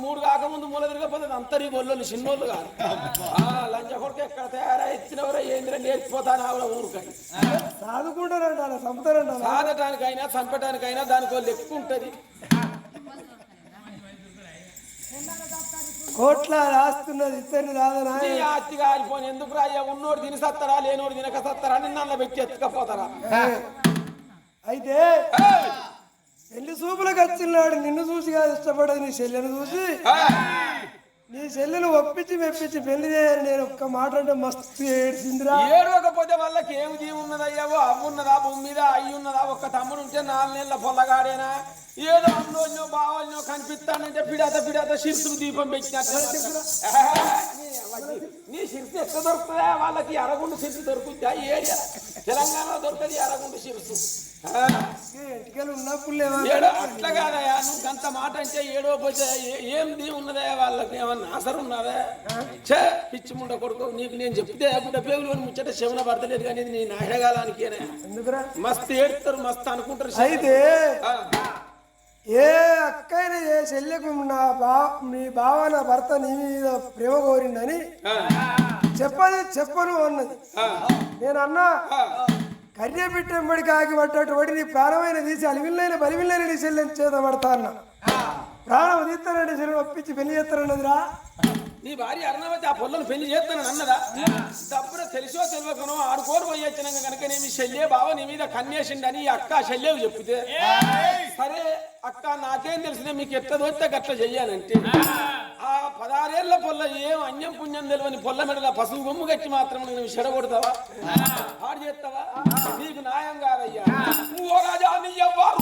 మూడు కాకముందు మూల తిరగపోతుంది. అంతరి గొల్లు చిన్నోళ్ళు కాదు. ఆ, లంచ కొడుకు ఎక్కడ తయారై ఇచ్చినవరో ఏంద్ర నేర్చిపోతాను ఆవిడ ఊరుకని. సాదుకుంటారంట చంపుతారంట సాధటానికైనా చంపటానికైనా దానికి లెక్క ఉంటది. కోట్ల రాస్తున్నది ఇద్దరిని రాదనా ఆస్తి కాలిపోని ఎందుకు రాయ్యా ఉన్నోడు తిని సత్తరా లేనోడు తినక సత్తరా నల్ల పెట్టి ఎత్తుకపోతారా? అయితే పెళ్ళి చూపులకు వచ్చినాడు నిన్ను చూసి కాదు ఇష్టపడేది నీ చెల్లెను చూసి. నీ చెల్లెను ఒప్పించి మెప్పించి పెళ్ళి చేయాలి నేను ఒక్క మాట అంటే మస్తు ఏడ్చిందిరా. ఏడవకపోతే వాళ్ళకి ఏమి జీవి ఉన్నదయ్యావో అవ్వు ఉన్నదా భూమి మీద అయ్యి ఉన్నదా ఒక్క తమ్ముడు ఉంటే నాలుగు నెలల పొల్లగాడేనా? ఏదో అన్నోళ్ళో బావల్నో కనిపిస్తానంటే పిడాత పిడాత శిర్సుకు దీపం పెట్టినట్టు. నీ శిర్సు ఎక్కడ దొరుకుతుందా? వాళ్ళకి అరగుండు శిర్సు దొరుకుతుందా ఏరియా. తెలంగాణ దొరుకుతుంది అరగుండు శిర్సు అట్లా కాదయా నువ్వు అంత మాట అంటే ఏడో పోతే ఏ- ఏం దీ ఉన్నదా వాళ్ళకి? ఏమన్నా ఆసరు ఉన్నదా? చే పిచ్చి ముండ కొడుకు నీకు నేను చెప్తే గుడ్డ పేగులు ముచ్చట శవన పడతలేదు కానీ నీ నాయనగాలానికి ఎందుకురా? మస్తు ఏడుతారు మస్తు అనుకుంటారు అయితే ఏ అక్కైనా ఏ చెల్లెకు నా బా మీ బావ నా భర్త నీ మీద ప్రేమ కోరిండని చెప్పదు చెప్పను అన్నది. నేను అన్నా ఆ. కర్య పెట్టెంబడి కాకి పట్టట్టు వాడి నీ ప్రాణమైన తీసి అలివిల్లైన బలివిల్లైన నీ చెల్లెని చేత పడతా అన్న. ప్రాణం తీస్తానండి చెల్లెని ఒప్పించి పెళ్ళి చేస్తానన్నదిరా. నీ భార్య అరుణవతి ఆ పొల్లను పెళ్ళి చేస్తానని అన్నదా? తప్పున తెలిసో తెలియకనో ఆడుకోరు పోయి వచ్చినాక కనుక నేను శల్యే బావ నీ మీద కన్నేసిండని ఈ అక్క శల్యకు చెప్తే. సరే అక్క నాకేం తెలిసిన మీకు దోస్తే గట్ల చెయ్యాలంటే. ఆ పదారేళ్ళ పొల్ల ఏం అన్యం పుణ్యం తెలియని పొల్ల మెడల పసుపు గొమ్ము కట్టి మాత్రం నువ్వు చెడగొడతావా? పాడు చేస్తావా? నీకు న్యాయం కాదయ్యా. ఓ రాజా నీ ఎవ్వరు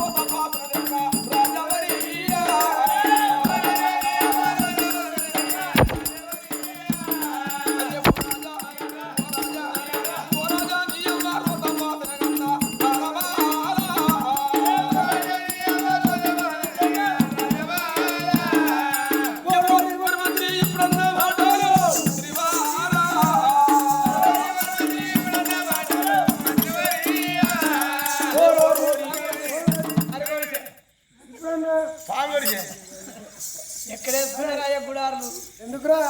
గుడార్లు. ఎందుకురా?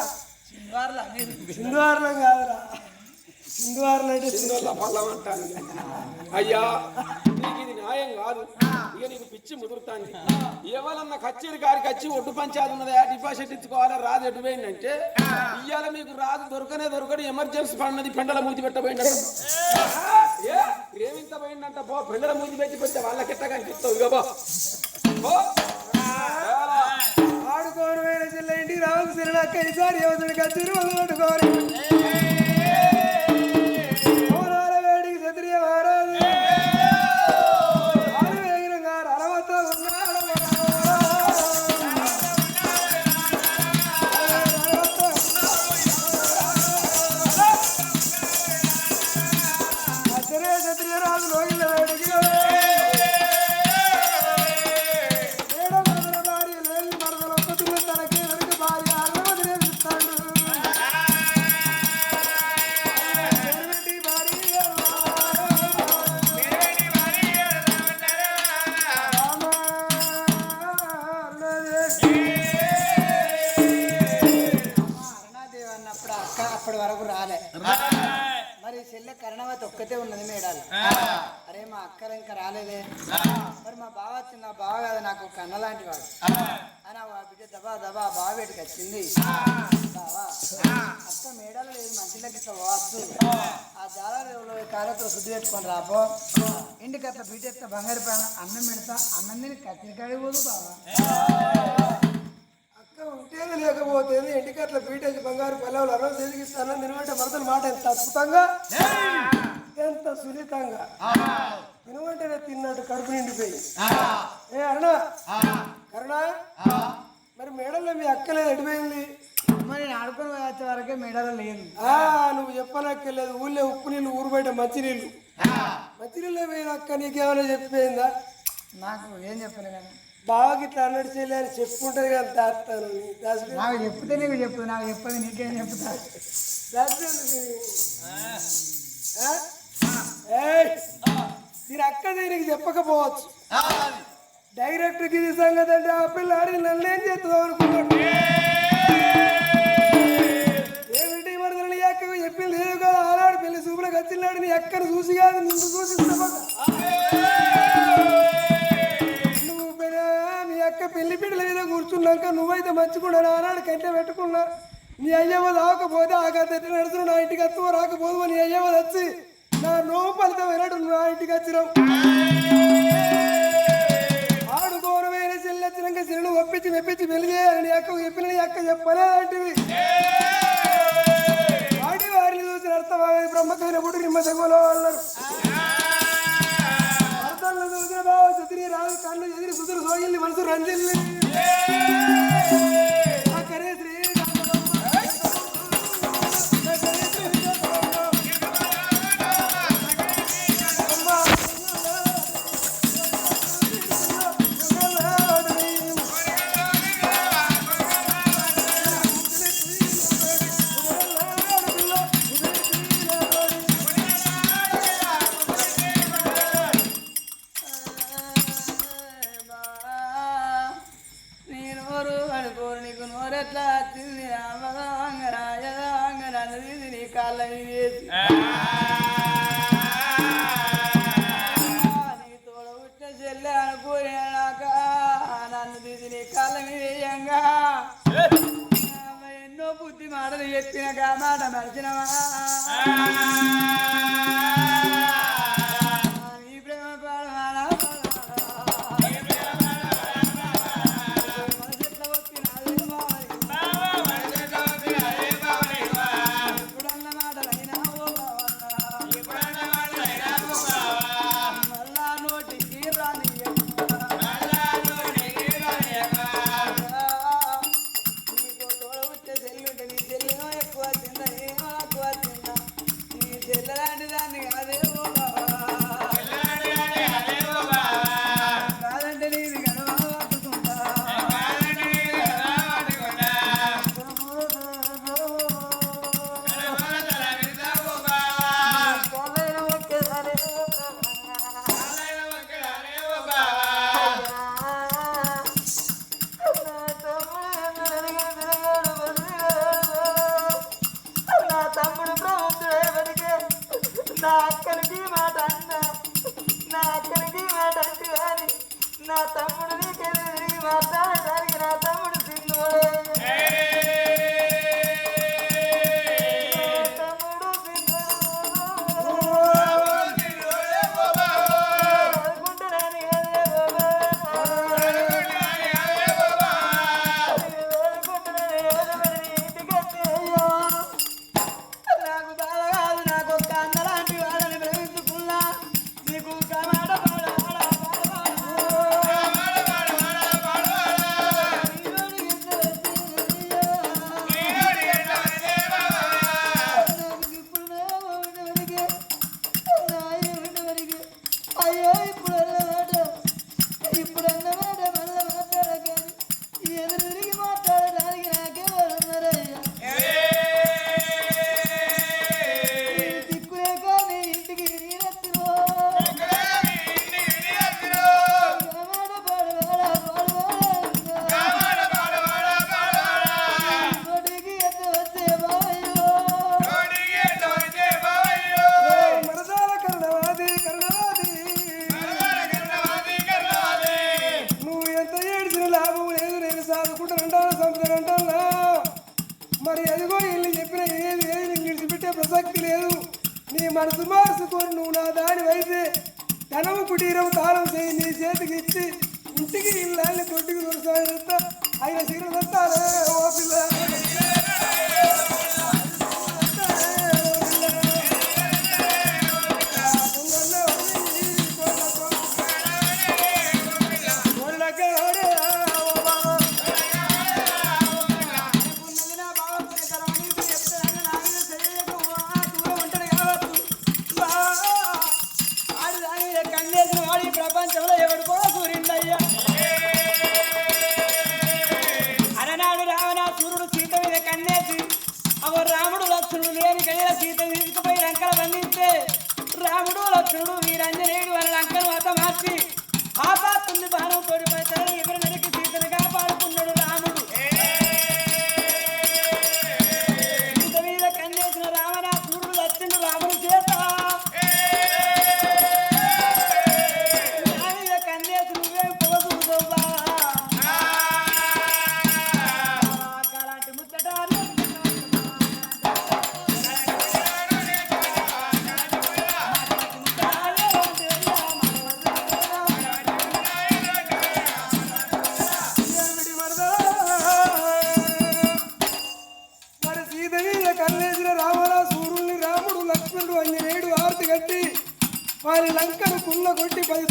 సింగార్లా మీరు సింధువారణం కాదురా. సింధువారణం అంటే అయ్యా నీకు ఇది న్యాయం కాదు. ఇక నీకు పిచ్చి ముదురుతాంది. ఎవరన్నా కచ్చేరి గారికి వచ్చి ఒడ్డు పంచాది ఉన్నదా? డిపాజిట్ ఇచ్చుకోవాలా? రాదు. ఎటు పోయిందంటే ఇవాళ మీకు రాదు దొరకనే దొరకడు ఎమర్జెన్సీ పడినది పెండల మూతి పెట్టబోయిందంట ఏ? ప్రేమింత పోయిందంట పో పెండల మూతి పెట్టి పెడితే వాళ్ళకి ఎట్ట కనిపిస్తావు? ఇక పో. పో ఏలా? ఆడుకోని వేరే చెల్లె ఇంటికి రావచ్చు సరే అక్క ఈసారి యువతుడికి వచ్చి అప్పటి వరకు రాలే. మరి చెల్లె కరణవతి ఒక్కతే ఉన్నది మేడాలి. అరే మా అక్క ఇంకా రాలేదే. మరి మా బావ వచ్చింది నా బావ కాదు నాకు ఒక అన్న లాంటి వాడు. అని ఆ బిడ్డ దబా దబా బావ వీటికి వచ్చింది. బావా అక్క మేడాలు లేదు మంచిలోకి ఇట్లా పోవచ్చు ఆ జాలలో కాలతో శుద్ధి పెట్టుకొని రాపో ఇంటికి అట్లా బిడ్డ బంగారు పైన అన్నం పెడతా. అన్నం తిని కత్తిరికాడి పోదు బావా. ఉంటేది లేకపోతే ఎంటికట్ల పీటేసి బంగారు పల్లెలు అరవై తిరిగిస్తాను నిలబెట్టే మరదల మాట ఎంత అద్భుతంగా? ఎంత సున్నితంగా? వినమంటేనే తిన్నట్టు కడుపు నిండిపోయి. ఏ అరుణ? అరుణ మరి మేడల్లో మీ అక్క లేదు ఎడిపోయింది మరి నేను ఆడుకొని వచ్చే వరకే మేడాలో లేదు. నువ్వు చెప్పనక్కర్లేదు. ఊళ్ళో ఉప్పు నీళ్ళు ఊరు బయట మంచినీళ్ళు మంచినీళ్ళే పోయిన అక్క నీకేమైనా చెప్పిపోయిందా నాకు ఏం చెప్పను కానీ బావకి ఇట్లా అన్నట్టు చేయలే అని చెప్పుకుంటుంది కానీ దాస్తాను దాచి నాకు చెప్తే నీకు చెప్పు నాకు చెప్పదు నీకేం చెప్తా. దీని అక్క దీనికి చెప్పకపోవచ్చు. డైరెక్ట్ ఇది సంగతి అంటే ఆ పిల్ల ఆడి నన్ను ఏం చేస్తుందో అనుకున్నాడు Yeah. వచ్చింది రామదాంగ రాజదాంగ నదిది నీ కాళ్ళ వేసి నీ తోడ పుట్టిన చెల్లె అనుకోలేనాక నన్ను తీసి నీ వేయంగా ఎన్నో బుద్ధి మాటలు చెప్పిన మాట మరిచినవా నా అక్కడికి మాట అన్న నా అక్కడికి మాట అంటే కానీ నా తమ్ముడికి మాట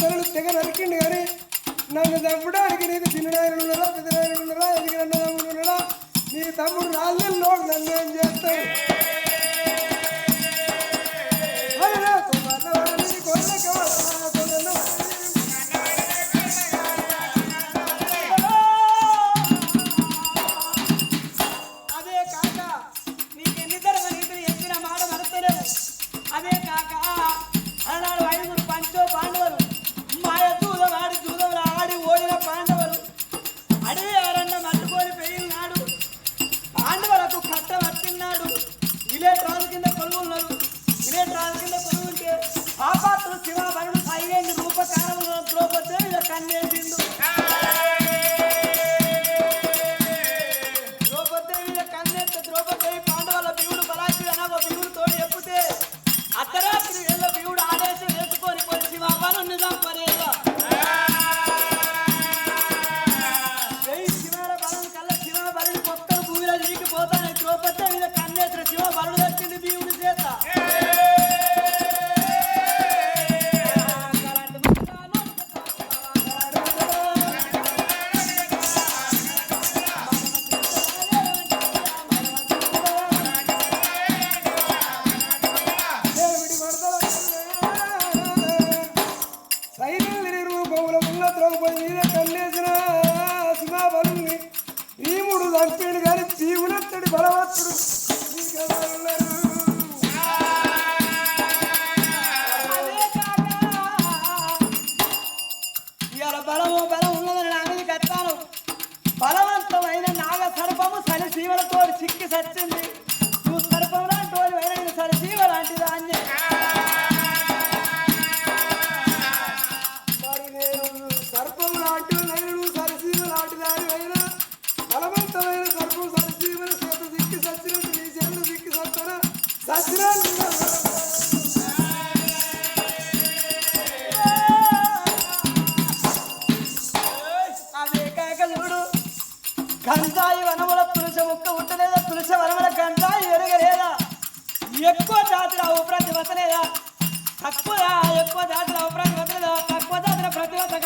తనలు తెగ నరికిండు కానీ నన్ను తప్పడానికి నీకు చిన్ననాయనలు ఉన్నారా పెద్దనాయనలు ఉన్నారా ఎదిగిన తమ్ముడు ఉన్నాడా? నీ తమ్ముడు రాళ్ళల్లో నన్ను ఏం చేస్తాడు? ലേഖിയുണ്ടോ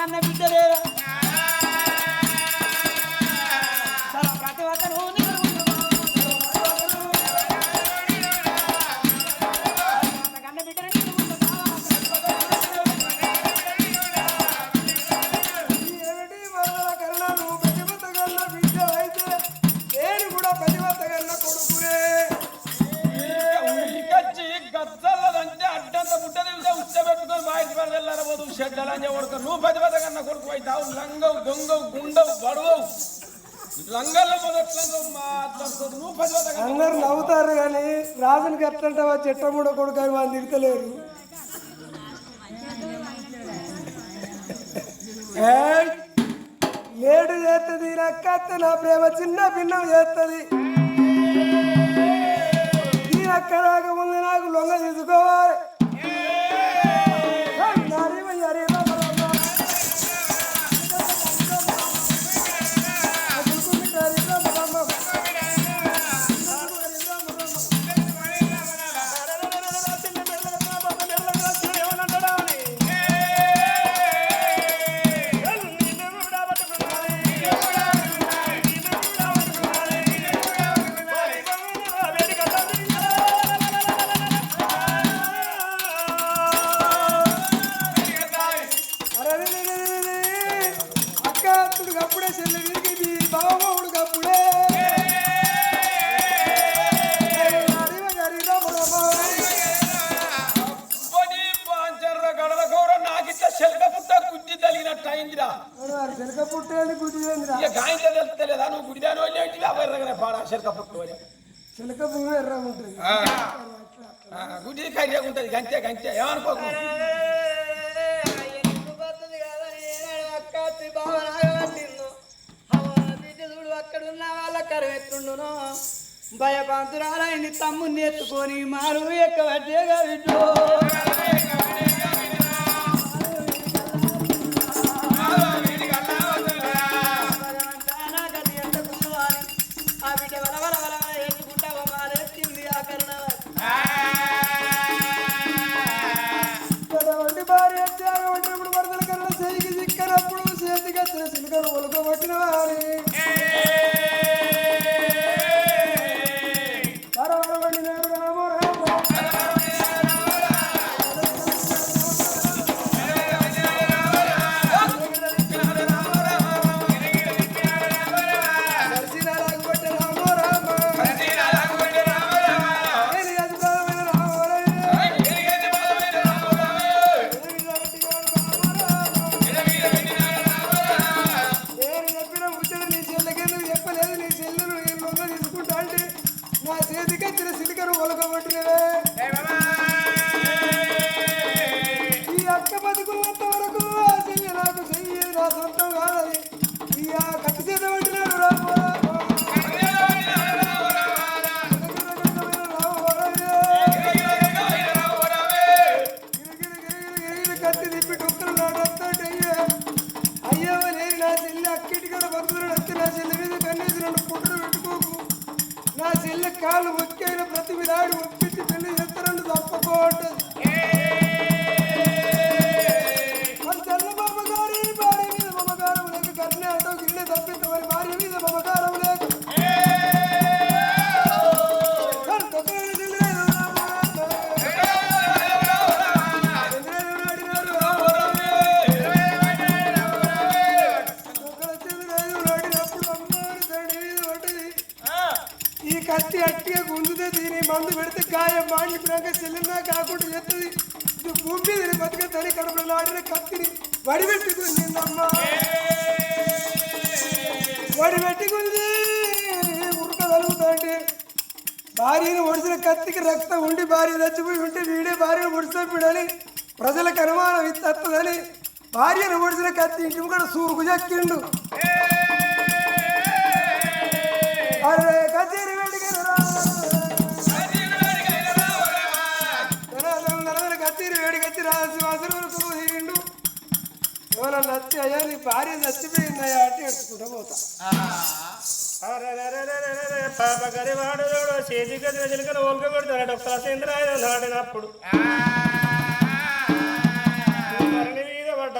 అన్న బిడ్డ లేరా? అవుతారు కానీ రాజుని కట్టంటావా చెట్టమూడ కొడుకు అని వాళ్ళు తిడతలేరు. నేడు చేస్తుంది నక్కత్త నా ప్రేమ చిన్న భిన్నం చేస్తుంది ఈ అక్క రాకముందు నాకు లొంగ తీసుకోవాలి. ఎర్రగా ఉంటుంది. గుడి కర్రగా ఉంటుంది. గంతే గంతే. ఏమనుకోకు? భయపాంతురాలయని తమ్ముని ఎత్తుకొని మారు ఎక్కువ చేసిన సిలుకను ఒలుకోబట్టిన వారి. ఒలకబట్టినవే వడిపెట్టుకుందిందమ్మా వడిపెట్టుకుంది ఉడక తలుగుతాంటే భార్యను ఒడిసిన కత్తికి రక్తం ఉండి భార్య చచ్చిపోయి ఉంటే వీడే భార్యను ఒడిసినప్పుడని ప్రజలకు అనుమానం ఇత్తదని భార్యను ఒడిసిన కత్తి ఇంటి కూడా సూరుకు చెక్కిండు. అరే ఎవరో నచ్చి అయ్యా నీ భార్య చచ్చిపోయిందయ్యా అంటే ఎడుచుకుంటూ పోతా. పాప గరివాడు చేతి గదిన చిలుకలు ఓల్క కొడుతున్నాడు ఒక్క సేంద్రాయ నాటినప్పుడు ధరణి మీద పడ్డ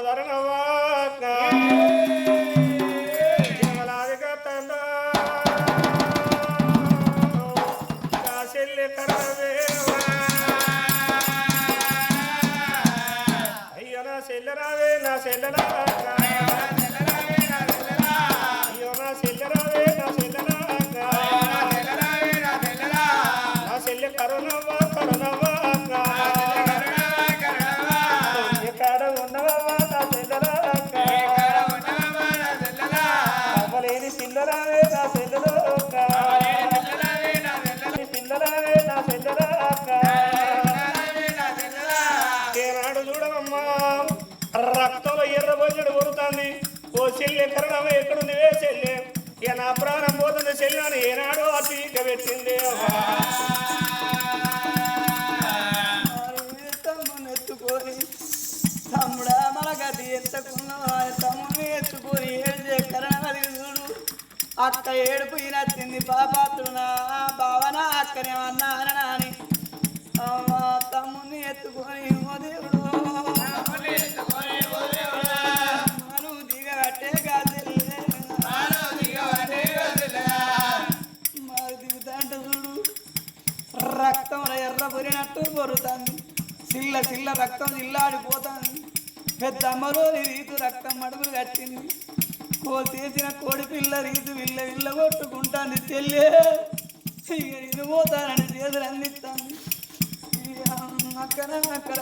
పిల్లరావే నా ఏనాడు చూడమమ్మా రక్తంలో ఎర్ర బొజ్జడు కొడుతుంది ఓ చెల్లె కరణం ఎక్కడుంది? వే చెల్లె ఇక నా ప్రాణం పోతుంది చెల్లె అని ఏనాడో అతి పెట్టింది. తమ్ముని ఎత్తుకొని తమ్ముడా మన గది ఎత్తకున్నా తమ్ముని ఎత్తుకొని ఏడ్చే అది చూడు. అక్క ఏడుపు ఈనచ్చింది పాపాత్రుడు నా భావన అక్కనేమన్నా అనని అమ్మా తమ్ముని ఎత్తుకొని ఓ దేవుడు. మను దిగబట్టే గాజెల్లే మరి దిగుతాంట చూడు రక్తంలో ఎర్ర పొరినట్టు పొరుతుంది. చిల్ల చిల్ల రక్తం చిల్లాడిపోతుంది. పెద్ద అమ్మరోని రీతు రక్తం మడుగులు కట్టింది. కో తీసిన కోడి పిల్ల రీతు విల్ల విల్ల కొట్టుకుంటాంది చెల్లే. ఇక ఇది పోతానని చేతులు అందిస్తాను అక్కడ అక్కడ